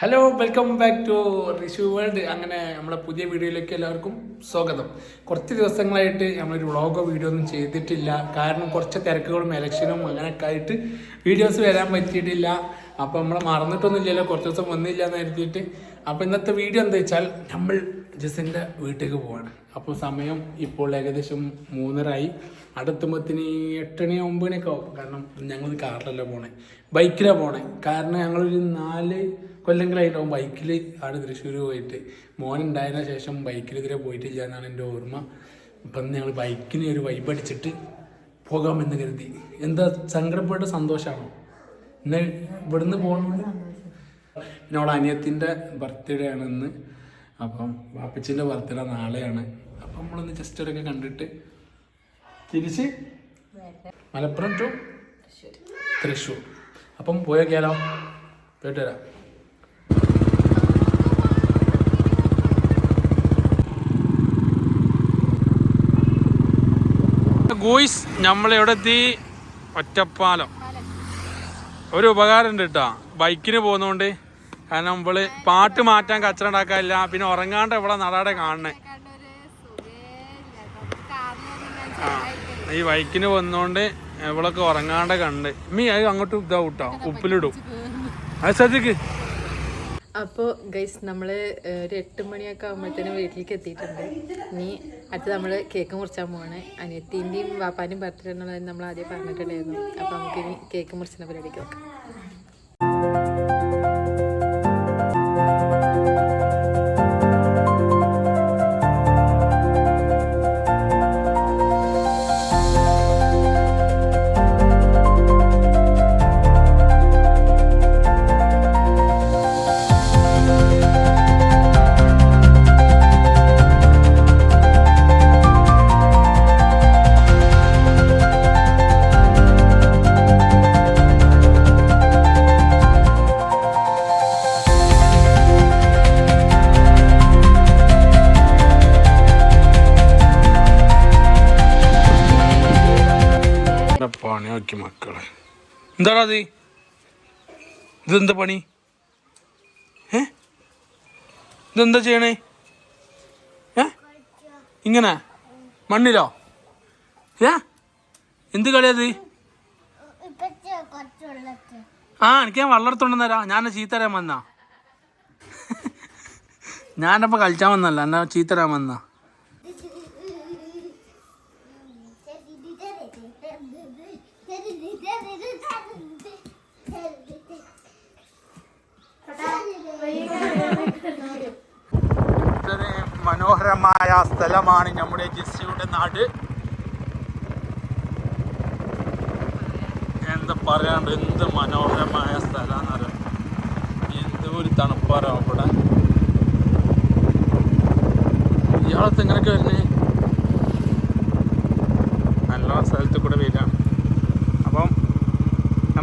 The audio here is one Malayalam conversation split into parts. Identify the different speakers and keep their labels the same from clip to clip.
Speaker 1: Hello welcome back to Rishu world അങ്ങനെ നമ്മുടെ പുതിയ വീഡിയോയിലേക്ക് എല്ലാവർക്കും സ്വാഗതം. കുറച്ച് ദിവസങ്ങളായിട്ട് നമ്മളൊരു വ്ളോഗോ വീഡിയോ ഒന്നും ചെയ്തിട്ടില്ല. കാരണം കുറച്ച് തിരക്കുകളും ഇലക്ഷനും അങ്ങനെയൊക്കെ ആയിട്ട് വീഡിയോസ് വരാൻ പറ്റിയിട്ടില്ല. അപ്പോൾ നമ്മൾ മറന്നിട്ടൊന്നുമില്ലല്ലോ കുറച്ച് ദിവസം വന്നില്ല എന്ന് കരുതിയിട്ട്. അപ്പോൾ ഇന്നത്തെ വീഡിയോ എന്താ വെച്ചാൽ നമ്മൾ ജസിന്റെ വീട്ടിലേക്ക് പോവാണ്. അപ്പോൾ സമയം ഇപ്പോൾ ഏകദേശം മൂന്നരായി. അടുത്തുമ്പത്തിന് എട്ടണി ഒമ്പതിനൊക്കെ ആവും. കാരണം ഞങ്ങൾ കാറിലല്ല പോണേ. ബൈക്കിലാണ് പോണേ. കാരണം ഞങ്ങളൊരു നാല് കൊല്ലങ്ങളായിട്ടുണ്ടാവും ബൈക്കിൽ ആണ് തൃശ്ശൂർ പോയിട്ട്. മോൻ ഉണ്ടായതിനു ശേഷം ബൈക്കിൽ ഇതുവരെ പോയിട്ടില്ല എന്നാണ് എന്റെ ഓർമ്മ. ഇപ്പം ഞങ്ങൾ ബൈക്കിന് ഒരു വൈബ് അടിച്ചിട്ട് പോകാമെന്ന് കരുതി. എന്താ സങ്കടപ്പെട്ട സന്തോഷമാണോ ഇന്ന് ഇവിടുന്ന് പോകണം പിന്നെ അവളെ അനിയത്തിന്റെ ബർത്ത്ഡേ ആണ് ഇന്ന്. അപ്പം വാപ്പച്ചിന്റെ ബർത്ത്ഡേ നാളെയാണ്. അപ്പം നമ്മളൊന്ന് ജസ്റ്റ് ഇടയ്ക്ക് കണ്ടിട്ട് തിരിച്ച് മലപ്പുറം ടു തൃശ്ശൂർ. അപ്പം പോയേക്കാലോ പോയിട്ട് വരാം. ഗോയ്സ് നമ്മളെവിടെ എത്തി ഒറ്റപ്പാലം. ഒരു ഉപകാരം ഉണ്ട് കേട്ടോ. ബൈക്കിന് പോകുന്നോണ്ട്. കാരണം നമ്മൾ പാട്ട് മാറ്റാൻ കച്ചറ ഉണ്ടാക്കാനില്ല പിന്നെ ഉറങ്ങാണ്ട് ഇവിടെ നടാടെ കാണണേ. ആ ഈ ബൈക്കിന് പോകുന്നോണ്ട് ഇവളൊക്കെ ഉറങ്ങാണ്ട് കണ്ട്. മീ അത് അങ്ങോട്ട് ഇതാവും കേട്ടോ ഉപ്പിലിടും. അത് ശ്രദ്ധിക്ക്.
Speaker 2: അപ്പോൾ ഗൈസ് നമ്മൾ ഒരു എട്ട് മണിയൊക്കെ ആകുമ്പോഴത്തേനും വീട്ടിലേക്ക് എത്തിയിട്ടുണ്ട്. ഇനി അടുത്ത് നമ്മൾ കേക്ക് മുറിച്ചാൻ പോവാണ്. അനിയത്തിന്റെയും വാപ്പാന്റെയും ബർത്ത്ഡേ എന്നുള്ളത് നമ്മൾ ആദ്യം പറഞ്ഞിട്ടുണ്ടായിരുന്നു. അപ്പോൾ നമുക്കിനി കേക്ക് മുറിച്ചുന്ന പരിപാടിക്ക് നോക്കാം.
Speaker 1: പണി നോക്കി മക്കളെ. എന്താടാ അത്? ഇതെന്താ പണി? ഏ? ഇതെന്താ ചെയ്യണേ? ഏ? ഇങ്ങനെ? മണ്ണിലോ? ഏ? എന്ത് കളിയത് ആ എനിക്ക് ഞാൻ വെള്ളെടുത്തോണ്ട് തരാം ഞാൻ ചീത്തരാൻ വന്നാ. ഞാനപ്പോ കളിച്ചാൻ വന്നല്ല എന്നാ ചീത്തരാൻ വന്നാ. മനോഹരമായ സ്ഥലമാണ് നമ്മുടെ ജിസ്സിയുടെ നാട്. എന്താ പറയാണ്ട് എന്ത് മനോഹരമായ സ്ഥലമാണെന്നറിയാം എന്ത് ഒരു തണുപ്പാറോ അവിടെ. ഇയാളത്ത് എങ്ങനെയൊക്കെ വരുന്നേ? നല്ല സ്ഥലത്ത് കൂടെ അപ്പം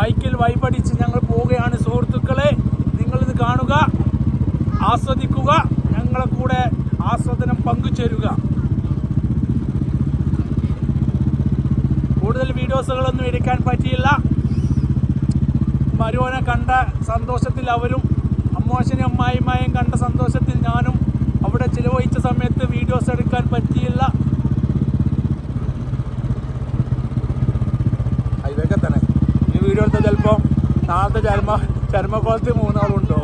Speaker 1: ബൈക്കിൽ വൈപടിച്ച് ഞങ്ങൾ പോവുകയാണ്. സുഹൃത്തുക്കളെ നിങ്ങളിത് കാണുക ആസ്വദിക്കുക ഞങ്ങളെ കൂടെ ആസ്വാദനം പങ്കുചേരുക. കൂടുതൽ വീഡിയോസുകളൊന്നും എടുക്കാൻ പറ്റിയില്ല. മരുവനെ കണ്ട സന്തോഷത്തിൽ അവരും അമ്മോശനും അമ്മായിമായും കണ്ട സന്തോഷത്തിൽ ഞാനും അവിടെ ചിലവഴിച്ച സമയത്ത് വീഡിയോസ് എടുക്കാൻ പറ്റിയില്ല. ഈ വീഡിയോ ചിലപ്പോൾ നാളത്തെ ചർമ്മ ചർമ്മക്കോളത്ത് മൂന്നാളുണ്ടോ?